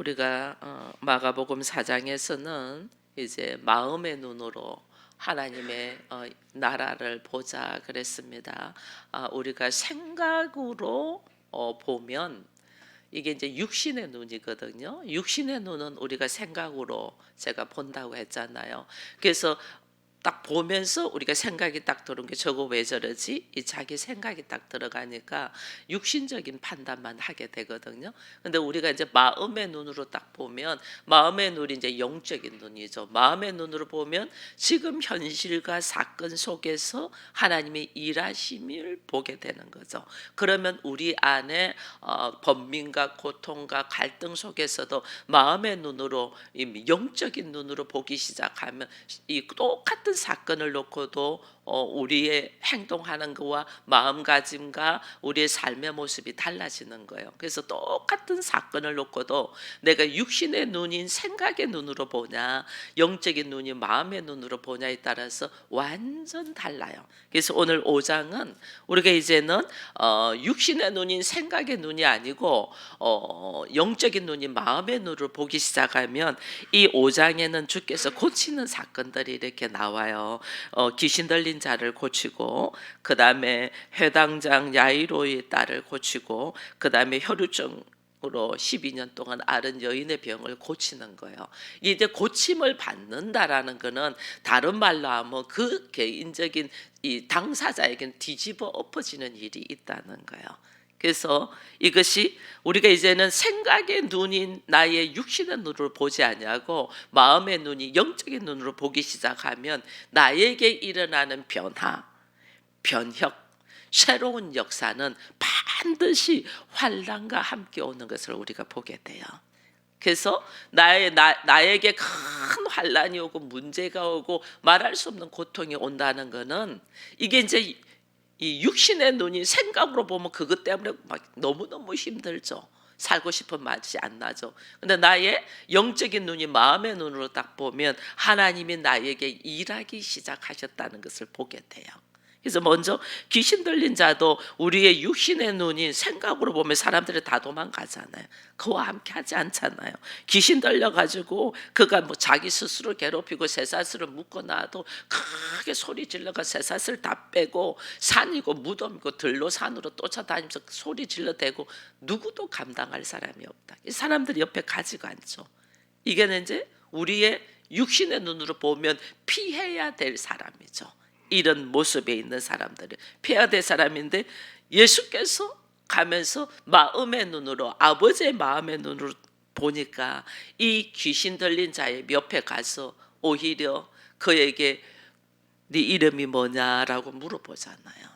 우리가 어, 마가복음 4장에서는 이제 마음의 눈으로 하나님의 어, 나라를 보자 그랬습니다. 아, 우리가 생각으로 어, 보면 이게 이제 육신의 눈이거든요. 육신의 눈은 우리가 생각으로 제가 본다고 했잖아요. 그래서 딱 보면서 우리가 생각이 딱 들은 게 저거 왜 저러지? 이 자기 생각이 딱 들어가니까 육신적인 판단만 하게 되거든요. 근데 우리가 이제 마음의 눈으로 딱 보면 마음의 눈이 이제 영적인 눈이죠. 마음의 눈으로 보면 지금 현실과 사건 속에서 하나님의 일하심을 보게 되는 거죠. 그러면 우리 안에 어, 번민과 고통과 갈등 속에서도 마음의 눈으로 이 영적인 눈으로 보기 시작하면 이 똑같은 사건을 놓고도 어, 우리의 행동하는 거와 마음가짐과 우리의 삶의 모습이 달라지는 거예요. 그래서 똑같은 사건을 놓고도 내가 육신의 눈인 생각의 눈으로 보냐, 영적인 눈이 마음의 눈으로 보냐에 따라서 완전 달라요. 그래서 오늘 5장은 우리가 이제는 어, 육신의 눈인 생각의 눈이 아니고 어, 영적인 눈이 마음의 눈으로 보기 시작하면 이 5장에는 주께서 고치는 사건들이 이렇게 나와요. 어, 귀신 들린 자를 고치고 그 다음에 회당장 야이로의 딸을 고치고 그 다음에 혈루증 으로 12년 동안 앓은 여인의 병을 고치는 거예요. 이제 고침을 받는다라는 거는 다른 말로 하면 그 개인적인 이 당사자에게는 뒤집어 엎어지는 일이 있다는 거예요. 그래서 이것이 우리가 이제는 생각의 눈인 나의 육신의 눈으로 보지 아니하고 마음의 눈이 영적인 눈으로 보기 시작하면 나에게 일어나는 변화, 변혁, 새로운 역사는 반드시 환란과 함께 오는 것을 우리가 보게 돼요. 그래서 나의 나, 나에게 큰 환란이 오고 문제가 오고 말할 수 없는 고통이 온다는 것은 이게 이제 이 육신의 눈이 생각으로 보면 그것 때문에 막 너무너무 힘들죠. 살고 싶은 맛이 안 나죠. 근데 나의 영적인 눈이 마음의 눈으로 딱 보면 하나님이 나에게 일하기 시작하셨다는 것을 보게 돼요. 그래서 먼저 귀신 들린 자도 우리의 육신의 눈이 생각으로 보면 사람들이 다 도망가잖아요. 그와 함께 하지 않잖아요. 귀신 들려가지고 그가 뭐 자기 스스로 괴롭히고 쇠사슬을 묶어놔도 크게 소리 질러가 쇠사슬 다 빼고 산이고 무덤이고 들로 산으로 쫓아다니면서 소리 질러대고 누구도 감당할 사람이 없다. 이 사람들이 옆에 가지가 않죠. 이게 이제 우리의 육신의 눈으로 보면 피해야 될 사람이죠. 이런 모습에 있는 사람들을 피해야 될 사람인데 예수께서 가면서 마음의 눈으로 아버지의 마음의 눈으로 보니까 이 귀신 들린 자의 옆에 가서 오히려 그에게 네 이름이 뭐냐라고 물어보잖아요.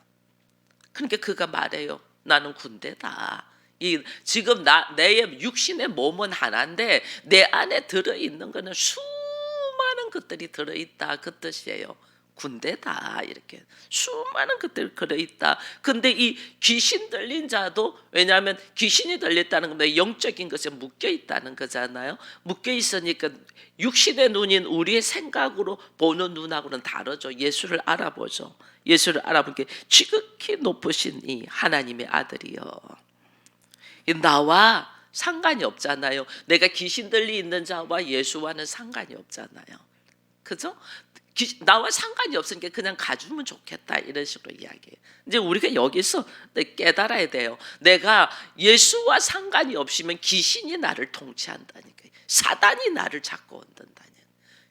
그러니까 그가 말해요. 나는 군대다. 이 지금 나 내 육신의 몸은 하나인데 내 안에 들어 있는 거는 수많은 것들이 들어 있다 그 뜻이에요. 군대다 이렇게 수많은 것들 그려 있다. 근데 이 귀신 들린 자도 왜냐하면 귀신이 들렸다는 건 영적인 것에 묶여 있다는 거잖아요. 묶여 있으니까 육신의 눈인 우리의 생각으로 보는 눈하고는 다르죠. 예수를 알아보죠. 예수를 알아보게 지극히 높으신 이 하나님의 아들이요. 나와 상관이 없잖아요. 내가 귀신 들리 있는 자와 예수와는 상관이 없잖아요. 그죠? 나와 상관이 없으니까 그냥 가주면 좋겠다 이런 식으로 이야기해요. 이제 우리가 여기서 깨달아야 돼요. 내가 예수와 상관이 없으면 귀신이 나를 통치한다니까. 사단이 나를 잡고 흔든다니.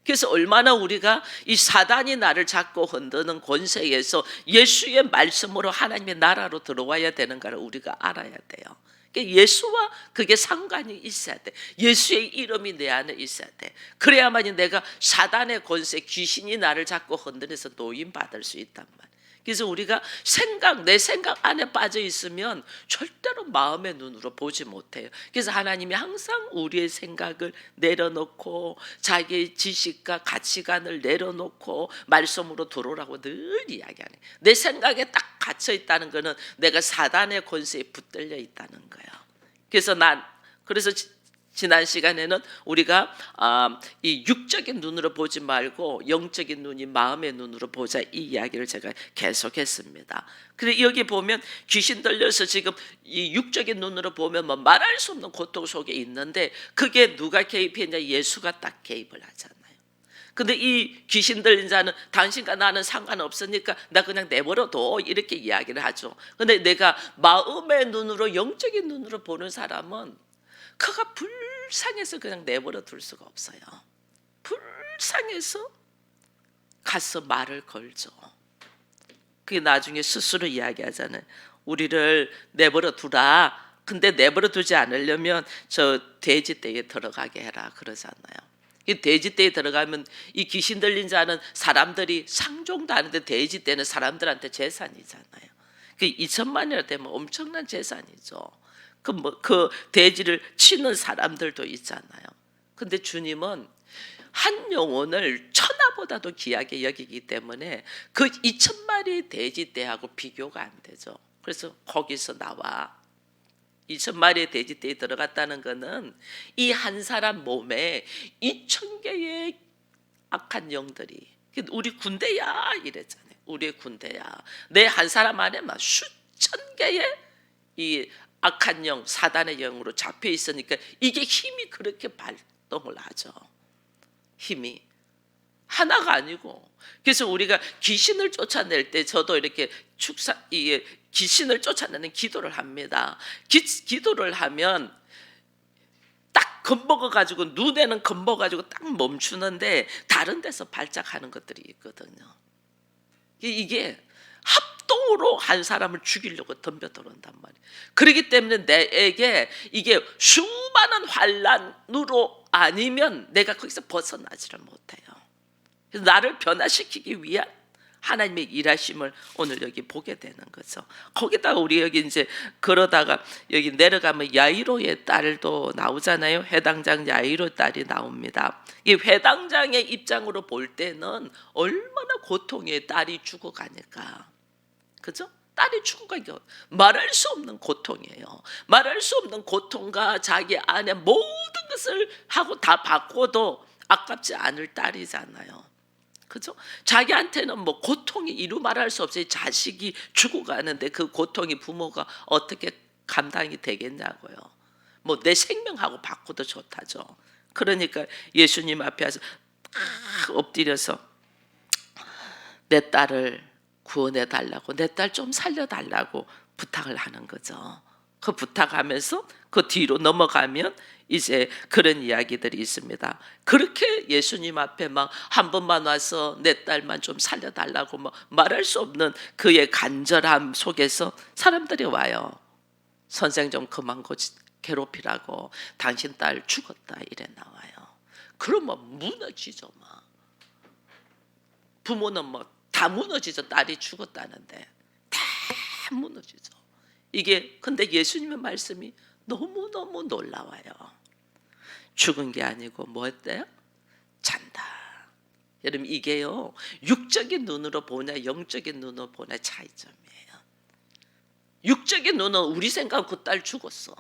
그래서 얼마나 우리가 이 사단이 나를 잡고 흔드는 권세에서 예수의 말씀으로 하나님의 나라로 들어와야 되는가를 우리가 알아야 돼요. 예수와 그게 상관이 있어야 돼. 예수의 이름이 내 안에 있어야 돼. 그래야만이 내가 사단의 권세, 귀신이 나를 잡고 흔들어서 노임 받을 수 있단 말. 그래서 우리가 생각, 내 생각 안에 빠져 있으면 절대로 마음의 눈으로 보지 못해요. 그래서 하나님이 항상 우리의 생각을 내려놓고 자기의 지식과 가치관을 내려놓고 말씀으로 들어오라고 늘 이야기하네. 내 생각에 딱 갇혀 있다는 것은 내가 사단의 권세에 붙들려 있다는 거예요. 그래서 난 그래서 지난 시간에는 우리가 아, 이 육적인 눈으로 보지 말고 영적인 눈이 마음의 눈으로 보자 이 이야기를 제가 계속했습니다. 그래 여기 보면 귀신 들려서 지금 이 육적인 눈으로 보면 뭐 말할 수 없는 고통 속에 있는데 그게 누가 개입했냐 예수가 딱 개입을 하잖아요. 근데 이 귀신 들린 자는 당신과 나는 상관없으니까 나 그냥 내버려둬 이렇게 이야기를 하죠. 근데 내가 마음의 눈으로 영적인 눈으로 보는 사람은 그가 불쌍해서 그냥 내버려 둘 수가 없어요. 불쌍해서 가서 말을 걸죠. 그게 나중에 스스로 이야기하잖아요. 우리를 내버려 두라. 근데 내버려 두지 않으려면 저 돼지 떼에 들어가게 해라 그러잖아요. 이 돼지 떼에 들어가면 이 귀신 들린 자는 사람들이 상종도 하는데 돼지 떼는 사람들한테 재산이잖아요. 그 2천만이라 되면 엄청난 재산이죠. 그 뭐 그 돼지를 치는 사람들도 있잖아요. 근데 주님은 한 영혼을 천하보다도 귀하게 여기기 때문에 그 2천 마리 돼지 떼하고 비교가 안 되죠. 그래서 거기서 나와 2천 마리의 돼지 떼에 들어갔다는 것은 이 한 사람 몸에 2천 개의 악한 영들이 우리 군대야 이랬잖아요. 우리의 군대야. 내 한 사람 안에 막 수천 개의 이 악한 영, 사단의 영으로 잡혀 있으니까 이게 힘이 그렇게 발동을 하죠. 힘이 하나가 아니고 그래서 우리가 귀신을 쫓아낼 때 저도 이렇게 축사 이 귀신을 쫓아내는 기도를 합니다. 기, 기도를 하면 딱 겁먹어 가지고 눈에는 겁먹어 가지고 딱 멈추는데 다른 데서 발작하는 것들이 있거든요. 이- 이게 합동으로 한 사람을 죽이려고 덤벼 들어온단 말이에요. 그렇기 때문에 내게 이게 수많은 환란으로 아니면 내가 거기서 벗어나지를 못해요. 그래서 나를 변화시키기 위한 하나님의 일하심을 오늘 여기 보게 되는 거죠. 거기다가 우리 여기 이제 그러다가 여기 내려가면 야이로의 딸도 나오잖아요. 회당장 야이로 딸이 나옵니다. 이 회당장의 입장으로 볼 때는 얼마나 고통에 딸이 죽어가니까, 그죠? 딸이 죽어가니까 말할 수 없는 고통이에요. 말할 수 없는 고통과 자기 안에 모든 것을 하고 다 바꿔도 아깝지 않을 딸이잖아요. 그죠? 자기한테는 뭐 고통이 이루 말할 수 없이 자식이 죽어가는데 그 고통이 부모가 어떻게 감당이 되겠냐고요. 뭐 내 생명하고 바꿔도 좋다죠. 그러니까 예수님 앞에 와서 탁 엎드려서 내 딸을 구원해 달라고 내 딸 좀 살려 달라고 부탁을 하는 거죠. 그 부탁하면서 그 뒤로 넘어가면 이제 그런 이야기들이 있습니다. 그렇게 예수님 앞에 막 한 번만 와서 내 딸만 좀 살려 달라고 뭐 말할 수 없는 그의 간절함 속에서 사람들이 와요. 선생 좀 그만 고치 괴롭히라고 당신 딸 죽었다 이래 나와요. 그러면 무너지죠 막. 부모는 뭐 다 무너지죠. 딸이 죽었다는데 다 무너지죠. 이게 근데 예수님의 말씀이 너무 너무 놀라워요. 죽은 게 아니고 뭐였대요? 잔다. 여러분 이게요 육적인 눈으로 보냐 영적인 눈으로 보냐 차이점이에요. 육적인 눈은 우리 생각 그 딸 죽었어.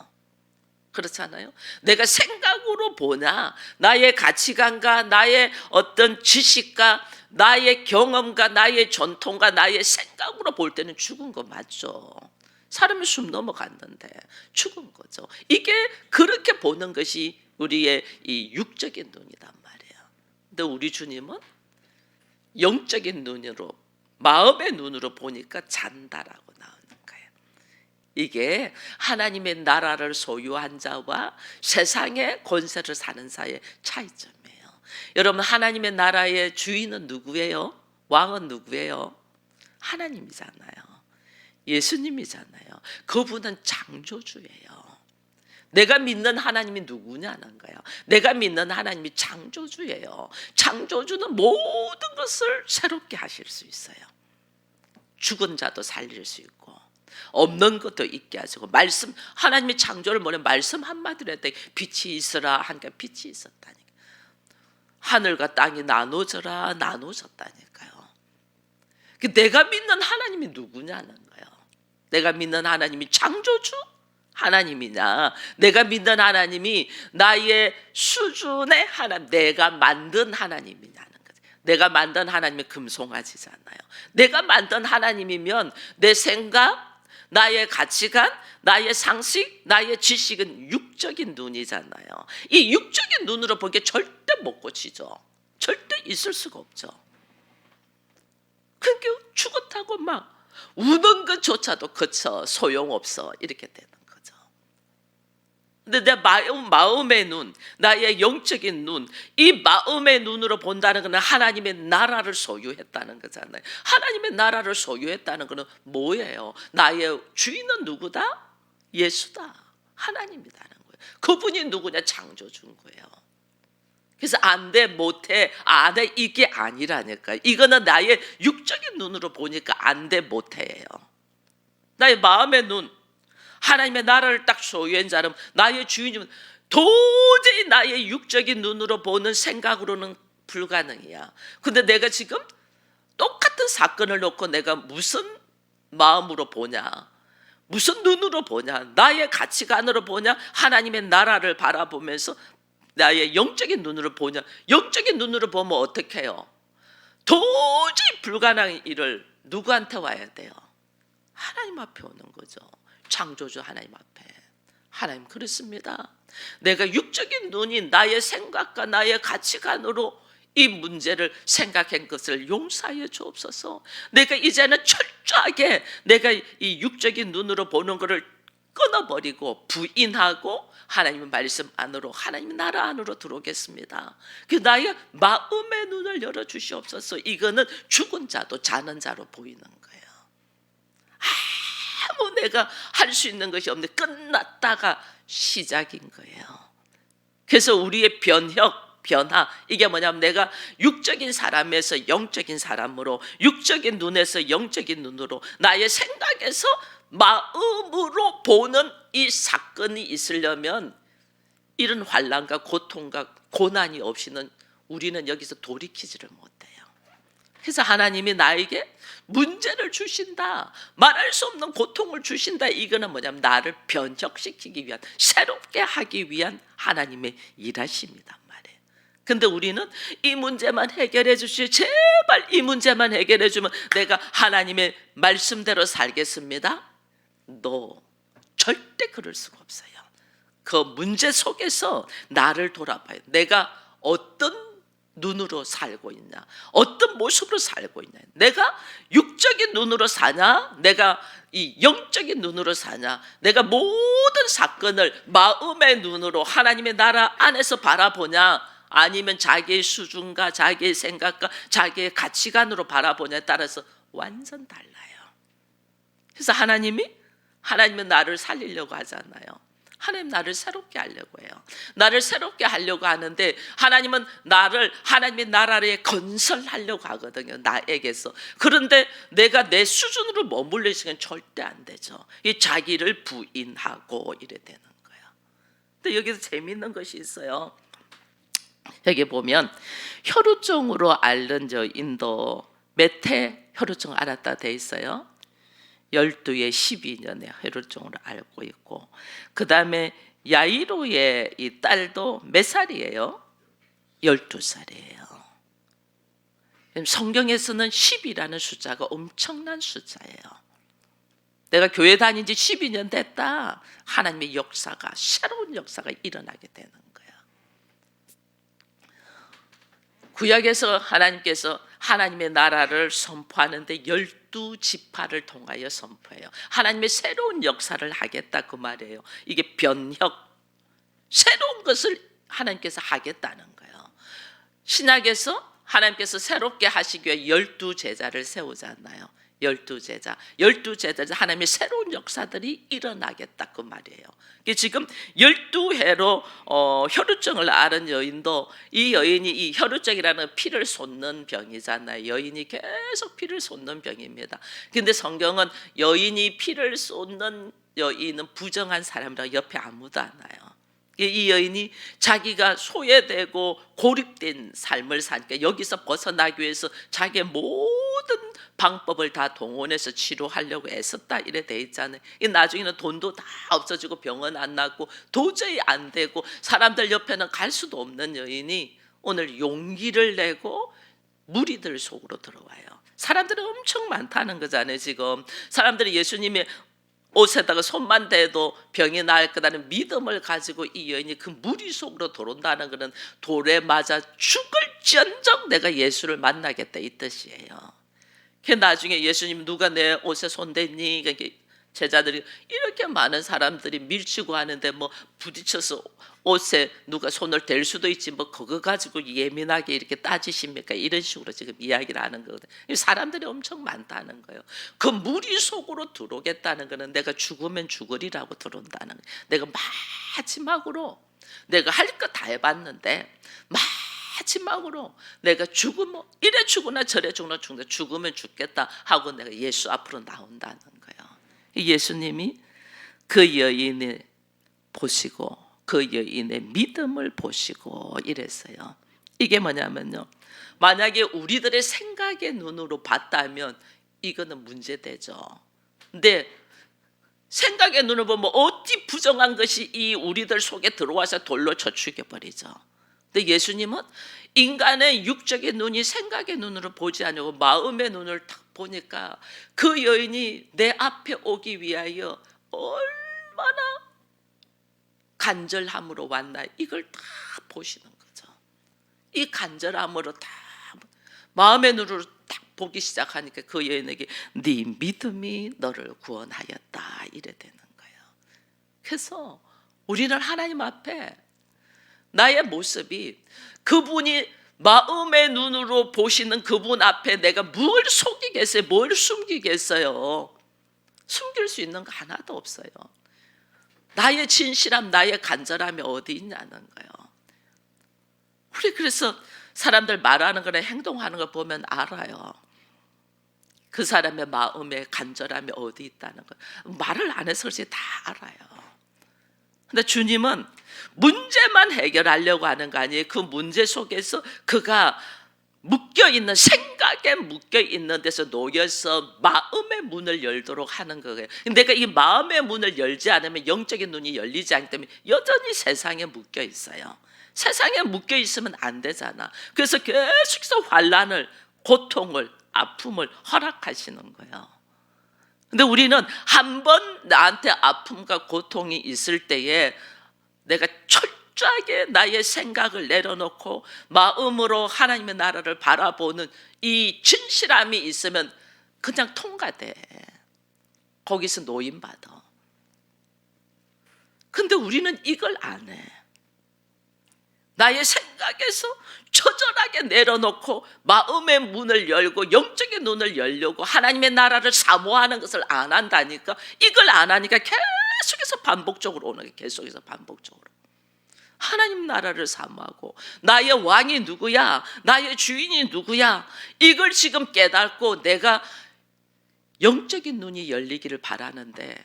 그렇잖아요. 내가 생각으로 보나 나의 가치관과 나의 어떤 지식과 나의 경험과 나의 전통과 나의 생각으로 볼 때는 죽은 거 맞죠. 사람이 숨 넘어갔는데 죽은 거죠. 이게 그렇게 보는 것이 우리의 이 육적인 눈이란 말이에요. 근데 우리 주님은 영적인 눈으로 마음의 눈으로 보니까 잔다라고 나오는 거예요. 이게 하나님의 나라를 소유한 자와 세상의 권세를 사는 자의 차이점이에요. 여러분 하나님의 나라의 주인은 누구예요? 왕은 누구예요? 하나님이잖아요. 예수님이잖아요. 그분은 창조주예요. 내가 믿는 하나님이 누구냐는 거예요. 내가 믿는 하나님이 창조주예요. 창조주는 모든 것을 새롭게 하실 수 있어요. 죽은 자도 살릴 수 있고 없는 것도 있게 하시고 말씀 하나님이 창조를 뭐래 말씀 한마디로 했더니 빛이 있으라 하니까 빛이 있었다니까 하늘과 땅이 나눠져라 나눠졌다니까요. 그 내가 믿는 하나님이 누구냐는 거예요. 내가 믿는 하나님이 창조주 하나님이냐? 내가 믿는 하나님이 나의 수준의 하나님, 내가 만든 하나님이냐는 거지. 내가 만든 하나님이 금송아지잖아요. 내가 만든 하나님이면 내 생각, 나의 가치관, 나의 상식, 나의 지식은 육적인 눈이잖아요. 이 육적인 눈으로 보기에 절대 못 고치죠. 절대 있을 수가 없죠. 그게 죽었다고 막 우는 것조차도 그쳐 소용없어 이렇게 거죠. 근데 내 마음, 마음의 눈, 나의 영적인 눈, 이 마음의 눈으로 본다는 것은 하나님의 나라를 소유했다는 거잖아요. 하나님의 나라를 소유했다는 것은 뭐예요? 나의 주인은 누구다? 예수다. 하나님이다는 거예요. 그분이 누구냐? 창조주인 거예요. 그래서 안 돼, 못 해, 안 해, 이게 아니라니까. 이거는 나의 육적인 눈으로 보니까 안 돼, 못 해예요. 나의 마음의 눈, 하나님의 나라를 딱 소유한 자는 나의 주인이면 도저히 나의 육적인 눈으로 보는 생각으로는 불가능이야. 근데 내가 지금 똑같은 사건을 놓고 내가 무슨 마음으로 보냐? 무슨 눈으로 보냐? 나의 가치관으로 보냐? 하나님의 나라를 바라보면서 나의 영적인 눈으로 보냐? 영적인 눈으로 보면 어떻게 해요? 도저히 불가능한 일을 누구한테 와야 돼요? 하나님 앞에 오는 거죠. 창조주 하나님 앞에. 하나님 그렇습니다. 내가 육적인 눈이 나의 생각과 나의 가치관으로 이 문제를 생각한 것을 용서하여 주옵소서. 내가 이제는 철저하게 내가 이 육적인 눈으로 보는 것을 끊어버리고 부인하고 하나님의 말씀 안으로 하나님 나라 안으로 들어오겠습니다. 그 나의 마음의 눈을 열어 주시옵소서. 이거는 죽은 자도 자는 자로 보이는 거예요. 아무 내가 할 수 있는 것이 없는데 끝났다가 시작인 거예요. 그래서 우리의 변혁 변화 이게 뭐냐면 내가 육적인 사람에서 영적인 사람으로 육적인 눈에서 영적인 눈으로 나의 생각에서 마음으로 보는 이 사건이 있으려면 이런 환란과 고통과 고난이 없이는 우리는 여기서 돌이키지를 못해요. 그래서 하나님이 나에게 문제를 주신다. 말할 수 없는 고통을 주신다. 이거는 뭐냐면 나를 변혁시키기 위한 새롭게 하기 위한 하나님의 일하십니다. 말이에요. 근데 우리는 이 문제만 해결해 주시 제발 이 문제만 해결해 주면 내가 하나님의 말씀대로 살겠습니다. 너 절대 그럴 수가 없어요. 그 문제 속에서 나를 돌아봐요. 내가 어떤 눈으로 살고 있냐? 어떤 모습으로 살고 있냐? 내가 육적인 눈으로 사냐? 내가 이 영적인 눈으로 사냐? 내가 모든 사건을 마음의 눈으로 하나님의 나라 안에서 바라보냐? 아니면 자기의 수준과 자기의 생각과 자기의 가치관으로 바라보냐에 따라서 완전 달라요. 그래서 하나님이 하나님은 나를 살리려고 하잖아요. 하나님 나를 새롭게 하려고 해요. 나를 새롭게 하려고 하는데 하나님은 나를 하나님의 나라를 건설하려고 하거든요. 나에게서. 그런데 내가 내 수준으로 머물릴 시간 절대 안 되죠. 이 자기를 부인하고 이래 되는 거예요. 근데 여기서 재밌는 것이 있어요. 여기 보면 혈우증으로 앓는 저 인도 몇해 혈우증 알았다 돼 있어요. 12에 12년에 혈우증으로 앓고 있고 그 다음에 야이로의 이 딸도 몇 살이에요? 12살이에요. 성경에서는 10이라는 숫자가 엄청난 숫자예요. 내가 교회 다닌 지 12년 됐다. 하나님의 역사가 새로운 역사가 일어나게 되는 거야. 구약에서 하나님께서 하나님의 나라를 선포하는데 열두 지파를 통하여 선포해요. 하나님의 새로운 역사를 하겠다 그 말이에요. 이게 변혁 새로운 것을 하나님께서 하겠다는 거예요. 신약에서 하나님께서 새롭게 하시기 위해 열두 제자를 세우잖아요. 열두 제자, 열두 제자 하나님의 새로운 역사들이 일어나겠다 그 말이에요. 지금 열두 해로 어, 혈우증을 앓은 여인도 이 여인이 이 혈우증이라는 피를 솟는 병이잖아요. 여인이 계속 피를 솟는 병입니다. 근데 성경은 여인이 피를 쏟는 여인은 부정한 사람이라 옆에 아무도 안 와요. 이 여인이 자기가 소외되고 고립된 삶을 사니까 여기서 벗어나기 위해서 자기의 모든 모든 방법을 다 동원해서 치료하려고 애썼다 이래 돼 있잖아요. 이 나중에는 돈도 다 없어지고 병원 안 낫고 도저히 안 되고 사람들 옆에는 갈 수도 없는 여인이 오늘 용기를 내고 무리들 속으로 들어와요. 사람들이 엄청 많다는 거잖아요. 지금 사람들이 예수님의 옷에다가 손만 대도 병이 나을 거라는 믿음을 가지고 이 여인이 그 무리 속으로 들어온다는 것은 돌에 맞아 죽을지언정 내가 예수를 만나겠다 이 뜻이에요. 그 나중에 예수님 누가 내 옷에 손댔니? 그게 제자들이 이렇게 많은 사람들이 밀치고 하는데 뭐 부딪혀서 옷에 누가 손을 댈 수도 있지 뭐 그거 가지고 예민하게 이렇게 따지십니까? 이런 식으로 지금 이야기를 하는 거거든요. 사람들이 엄청 많다는 거예요. 그 무리 속으로 들어오겠다는 거는 내가 죽으면 죽으리라고 들어온다는 거예요. 내가 마지막으로 내가 할 거 다 해봤는데 마지막으로 내가 죽으면 이래 죽으나 저래 죽으나 죽는다 죽으면 죽겠다 하고 내가 예수 앞으로 나온다는 거예요. 예수님이 그 여인을 보시고 그 여인의 믿음을 보시고 이랬어요. 이게 뭐냐면요. 만약에 우리들의 생각의 눈으로 봤다면 이거는 문제되죠. 근데 생각의 눈을 보면 어찌 부정한 것이 이 우리들 속에 들어와서 돌로 쳐 죽여버리죠. 근데 예수님은 인간의 육적의 눈이 생각의 눈으로 보지 않고 마음의 눈을 딱 보니까 그 여인이 내 앞에 오기 위하여 얼마나 간절함으로 왔나 이걸 다 보시는 거죠. 이 간절함으로 다 마음의 눈으로 딱 보기 시작하니까 그 여인에게 네 믿음이 너를 구원하였다 이래 되는 거예요. 그래서 우리는 하나님 앞에 나의 모습이 그분이 마음의 눈으로 보시는 그분 앞에 내가 뭘 속이겠어요? 뭘 숨기겠어요? 숨길 수 있는 거 하나도 없어요. 나의 진실함, 나의 간절함이 어디 있냐는 거예요. 우리 그래서 사람들 말하는 거나 행동하는 걸 보면 알아요. 그 사람의 마음의 간절함이 어디 있다는 거. 말을 안 해서 그렇지 다 알아요. 근데 주님은 문제만 해결하려고 하는 거 아니에요. 그 문제 속에서 그가 묶여 있는 생각에 묶여 있는 데서 놓여서 마음의 문을 열도록 하는 거예요. 내가 이 마음의 문을 열지 않으면 영적인 눈이 열리지 않기 때문에 여전히 세상에 묶여 있어요. 세상에 묶여 있으면 안 되잖아. 그래서 계속해서 환란을, 고통을, 아픔을 허락하시는 거예요. 근데 우리는 한 번 나한테 아픔과 고통이 있을 때에 내가 철저하게 나의 생각을 내려놓고 마음으로 하나님의 나라를 바라보는 이 진실함이 있으면 그냥 통과돼. 거기서 노인받아. 근데 우리는 이걸 안 해. 나의 생각에서 처절하게 내려놓고 마음의 문을 열고 영적인 눈을 열려고 하나님의 나라를 사모하는 것을 안 한다니까 이걸 안 하니까 계속 해서 반복적으로 오는 게 계속해서 반복적으로. 하나님 나라를 사모하고 나의 왕이 누구야? 나의 주인이 누구야? 이걸 지금 깨닫고 내가 영적인 눈이 열리기를 바라는데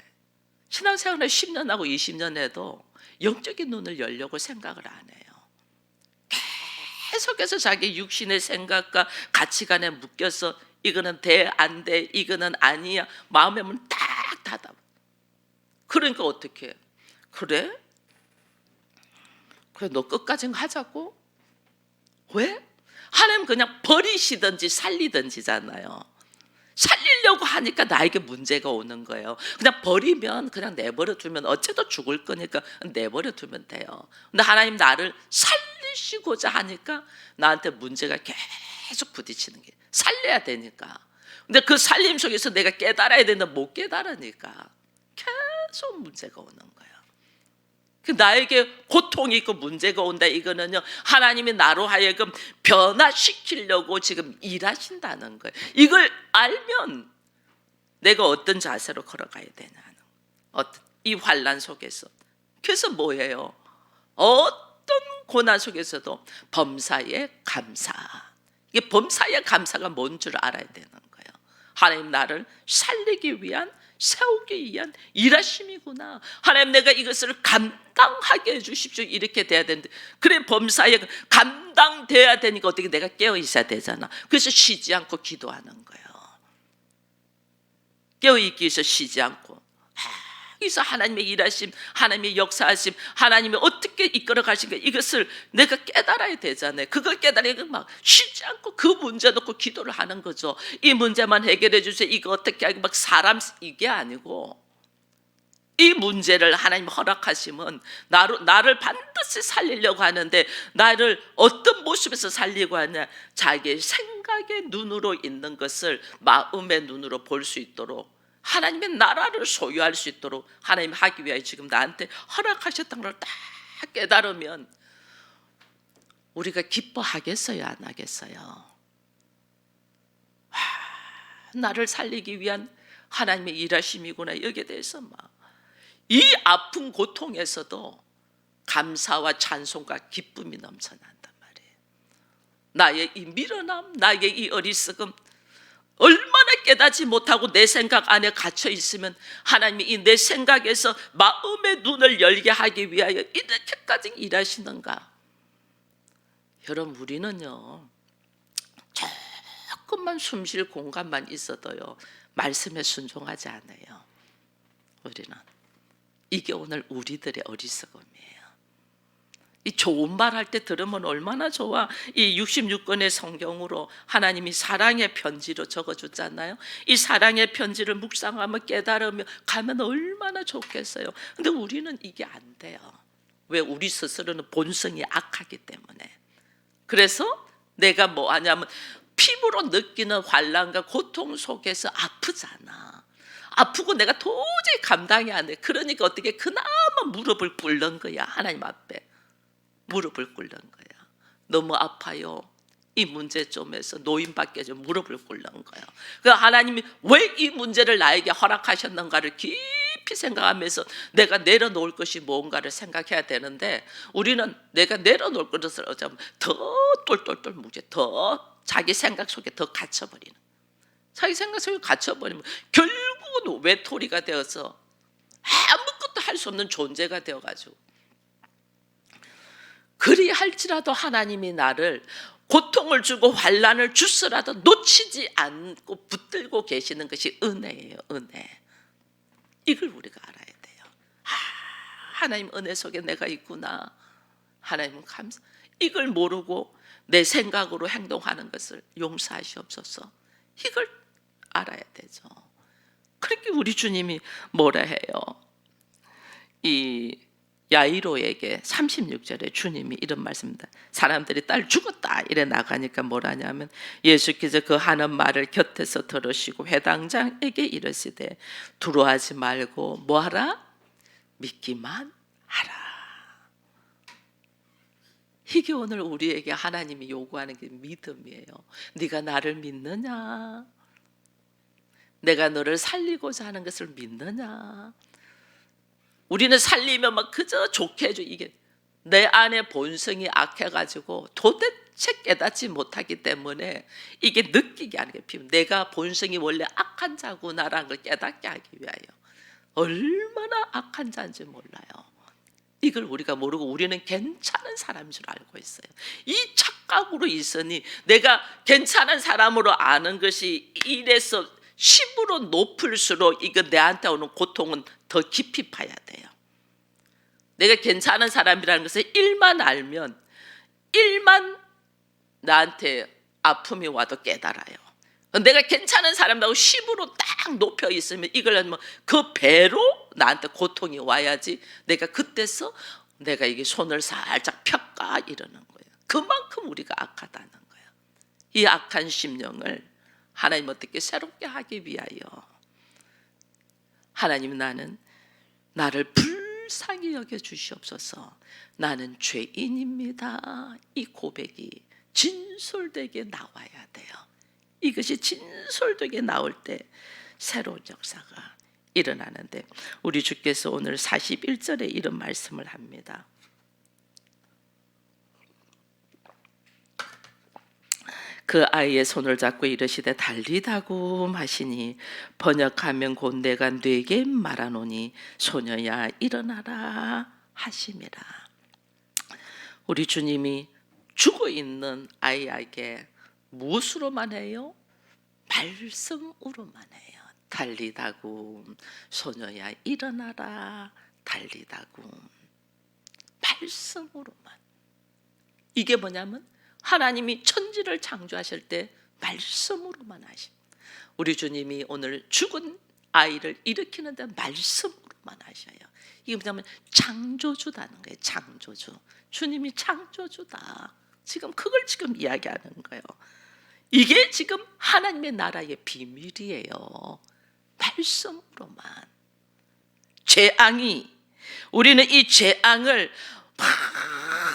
신앙생활을 10년 하고 20년 해도 영적인 눈을 열려고 생각을 안 해요. 계속해서 자기 육신의 생각과 가치관에 묶여서 이거는 돼 안 돼 이거는 아니야. 마음의 문딱 닫아 그러니까 어떻게 해? 그래? 그래 너 끝까지 하자고? 왜? 하나님 그냥 버리시든지 살리든지잖아요 살리려고 하니까 나에게 문제가 오는 거예요 그냥 버리면 그냥 내버려 두면 어째도 죽을 거니까 내버려 두면 돼요 근데 하나님 나를 살리시고자 하니까 나한테 문제가 계속 부딪히는 게 살려야 되니까 근데 그 살림 속에서 내가 깨달아야 되는데 못 깨달으니까 계속 문제가 오는 거예요 그 나에게 고통이 있고 문제가 온다 이거는요. 하나님이 나로 하여금 변화시키려고 지금 일하신다는 거예요. 이걸 알면 내가 어떤 자세로 걸어가야 되냐는 어떤 이 환란 속에서. 그래서 뭐예요? 어떤 고난 속에서도 범사에 감사. 이게 범사에 감사가 뭔 줄 알아야 되는 거예요. 하나님 나를 살리기 위한 세우기 위한 일하심이구나. 하나님 내가 이것을 감당하게 해주십시오. 이렇게 돼야 되는데 그래 범사에 감당돼야 되니까 어떻게 내가 깨어 있어야 되잖아. 그래서 쉬지 않고 기도하는 거예요. 깨어 있기 위해서 쉬지 않고 여기서 하나님의 일하심, 하나님의 역사하심, 하나님이 어떻게 이끌어 가신가 이것을 내가 깨달아야 되잖아요. 그걸 깨달으니까 막 쉬지 않고 그 문제 놓고 기도를 하는 거죠. 이 문제만 해결해 주세요. 이거 어떻게 하고 막 사람 이게 아니고 이 문제를 하나님 허락하시면 나를, 나를 반드시 살리려고 하는데 나를 어떤 모습에서 살리고 하냐 자기의 생각의 눈으로 있는 것을 마음의 눈으로 볼 수 있도록 하나님의 나라를 소유할 수 있도록 하나님 하기 위하여 지금 나한테 허락하셨던 걸 딱 깨달으면 우리가 기뻐하겠어요? 안 하겠어요? 와, 나를 살리기 위한 하나님의 일하심이구나. 여기에 대해서 막 이 아픈 고통에서도 감사와 찬송과 기쁨이 넘쳐난단 말이에요. 나의 이 밀어남, 나의 이 어리석음, 얼마나 깨닫지 못하고 내 생각 안에 갇혀 있으면 하나님이 이 내 생각에서 마음의 눈을 열게 하기 위하여 이렇게까지 일하시는가? 여러분 우리는요 조금만 숨 쉴 공간만 있어도요 말씀에 순종하지 않아요. 우리는 이게 오늘 우리들의 어리석음이에요. 이 좋은 말 할 때 들으면 얼마나 좋아. 이 66권의 성경으로 하나님이 사랑의 편지로 적어줬잖아요. 이 사랑의 편지를 묵상하며 깨달으며 가면 얼마나 좋겠어요. 근데 우리는 이게 안 돼요. 왜 우리 스스로는 본성이 악하기 때문에. 그래서 내가 뭐 하냐면 피부로 느끼는 환란과 고통 속에서 아프잖아. 아프고 내가 도저히 감당이 안 돼. 그러니까 어떻게 그나마 무릎을 꿇는 거야. 하나님 앞에. 무릎을 꿇는 거야. 너무 아파요. 이 문제점에서 노인밖에 좀 무릎을 꿇는 거예요. 그 하나님이 왜 이 문제를 나에게 허락하셨는가를 깊이 생각하면서 내가 내려놓을 것이 뭔가를 생각해야 되는데 우리는 내가 내려놓을 것을 어쩌면 더 똘똘똘 뭉쳐 더 자기 생각 속에 더 갇혀버리는 자기 생각 속에 갇혀버리면 결국은 외톨이가 되어서 아무것도 할 수 없는 존재가 되어가지고 그리할지라도 하나님이 나를 고통을 주고 환란을 주스라도 놓치지 않고 붙들고 계시는 것이 은혜예요. 은혜. 이걸 우리가 알아야 돼요. 아, 하나님 은혜 속에 내가 있구나. 하나님은 감사. 이걸 모르고 내 생각으로 행동하는 것을 용서하시옵소서. 이걸 알아야 되죠. 그렇게 우리 주님이 뭐라 해요? 이 야이로에게 36절에 주님이 이런 말씀입니다. 사람들이 딸 죽었다 이래 나가니까 뭐라냐면 예수께서 그 하는 말을 곁에서 들으시고 회당장에게 이르시되 두려워하지 말고 뭐하라 믿기만 하라. 이게 오늘 우리에게 하나님이 요구하는 게 믿음이에요. 네가 나를 믿느냐? 내가 너를 살리고자 하는 것을 믿느냐? 우리는 살리면 막 그저 좋게 해줘 이게 내 안에 본성이 악해가지고 도대체 깨닫지 못하기 때문에 이게 느끼게 하는 게 필요. 내가 본성이 원래 악한 자구나라는 걸 깨닫게 하기 위하여 얼마나 악한 자인지 몰라요. 이걸 우리가 모르고 우리는 괜찮은 사람인 줄 알고 있어요. 이 착각으로 있으니 내가 괜찮은 사람으로 아는 것이 이래서 10으로 높을수록 이거 내한테 오는 고통은 더 깊이 파야 돼요. 내가 괜찮은 사람이라는 것을 1만 알면 1만 나한테 아픔이 와도 깨달아요. 내가 괜찮은 사람이라고 10으로 딱 높여 있으면 이걸 뭐그 배로 나한테 고통이 와야지 내가 그때서 내가 이게 손을 살짝 펴까 이러는 거예요. 그만큼 우리가 악하다는 거예요. 이 악한 심령을 하나님 어떻게 새롭게 하기 위하여 하나님 나는 나를 불쌍히 여겨 주시옵소서. 나는 죄인입니다. 이 고백이 진솔되게 나와야 돼요. 이것이 진솔되게 나올 때 새로운 역사가 일어나는데 우리 주께서 오늘 41절에 이런 말씀을 합니다. 그 아이의 손을 잡고 이르시되 달리다고 하시니 번역하면 곧 내가 네게 말하노니 소녀야 일어나라 하심이라. 우리 주님이 죽어 있는 아이에게 무엇으로만 해요? 말씀으로만 해요. 달리다굼 소녀야 일어나라 달리다굼 말씀으로만 이게 뭐냐면 하나님이 천지를 창조하실 때 말씀으로만 하심. 우리 주님이 오늘 죽은 아이를 일으키는 데 말씀으로만 하셔요. 이게 뭐냐면 창조주다는 거예요. 창조주. 주님이 창조주다. 지금 그걸 지금 이야기하는 거예요. 이게 지금 하나님의 나라의 비밀이에요. 말씀으로만. 재앙이 우리는 이 재앙을 막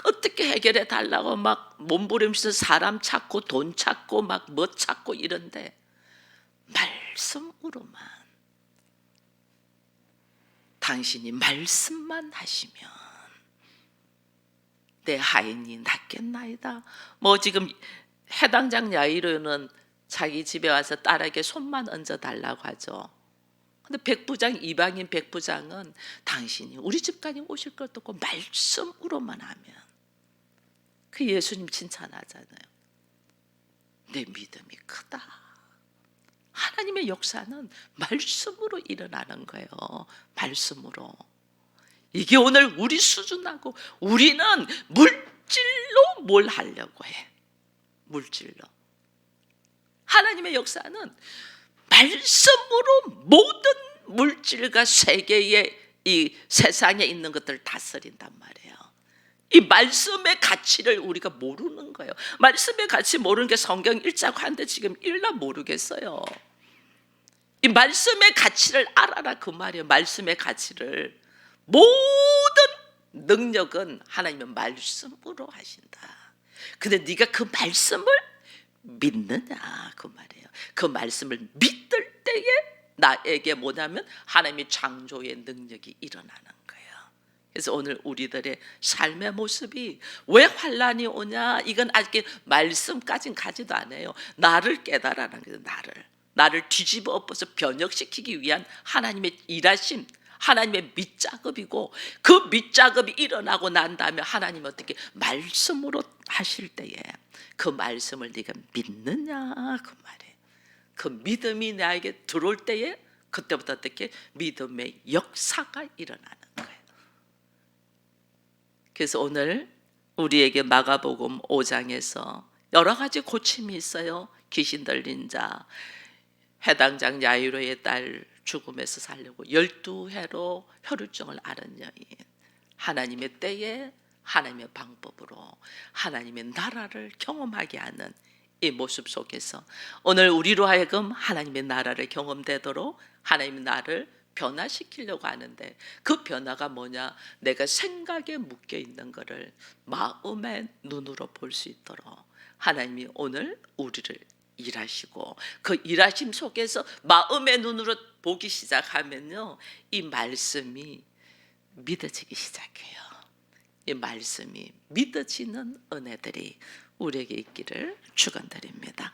어떻게 해결해 달라고 막 몸부림치면서 사람 찾고 돈 찾고 막 뭐 찾고 이런데 말씀으로만 당신이 말씀만 하시면 내 하인이 낫겠나이다. 뭐 지금 해당장 야이로는 자기 집에 와서 딸에게 손만 얹어 달라고 하죠. 근데 백부장 이방인 백부장은 당신이 우리 집까지 오실 것도 없고 말씀으로만 하면 그 예수님 칭찬하잖아요. 내 믿음이 크다. 하나님의 역사는 말씀으로 일어나는 거예요. 말씀으로. 이게 오늘 우리 수준하고 우리는 물질로 뭘 하려고 해. 물질로. 하나님의 역사는 말씀으로 모든 물질과 세계의 이 세상에 있는 것들을 다스린단 말이에요. 이 말씀의 가치를 우리가 모르는 거예요. 말씀의 가치 모르는 게 성경 읽자고 하는데 지금 읽나 모르겠어요. 이 말씀의 가치를 알아라 그 말이에요. 말씀의 가치를 모든 능력은 하나님의 말씀으로 하신다. 근데 네가 그 말씀을 믿느냐 그 말이에요. 그 말씀을 믿을 때에 나에게 뭐냐면 하나님의 창조의 능력이 일어나는 거예요. 그래서 오늘 우리들의 삶의 모습이 왜 환란이 오냐? 이건 아직 말씀까진 가지도 않아요. 나를 깨달아라는 거예요. 나를 나를 뒤집어 엎어서 변혁시키기 위한 하나님의 일하심. 하나님의 밑작업이고 그 밑작업이 일어나고 난 다음에 하나님 어떻게 말씀으로 하실 때에 그 말씀을 네가 믿느냐 그 말이에요. 그 믿음이 나에게 들어올 때에 그때부터 어떻게 믿음의 역사가 일어나는 거예요. 그래서 오늘 우리에게 마가복음 5장에서 여러 가지 고침이 있어요. 귀신 들린 자, 해당장 야이로의 딸 죽음에서 살려고 열두 해로 혈루증을 앓은 여인 하나님의 때에 하나님의 방법으로 하나님의 나라를 경험하게 하는 이 모습 속에서 오늘 우리로 하여금 하나님의 나라를 경험되도록 하나님의 나를 변화시키려고 하는데 그 변화가 뭐냐? 내가 생각에 묶여 있는 것을 마음의 눈으로 볼 수 있도록 하나님이 오늘 우리를 일하시고 그 일하심 속에서 마음의 눈으로 보기 시작하면요 이 말씀이 믿어지기 시작해요. 이 말씀이 믿어지는 은혜들이 우리에게 있기를 축원드립니다.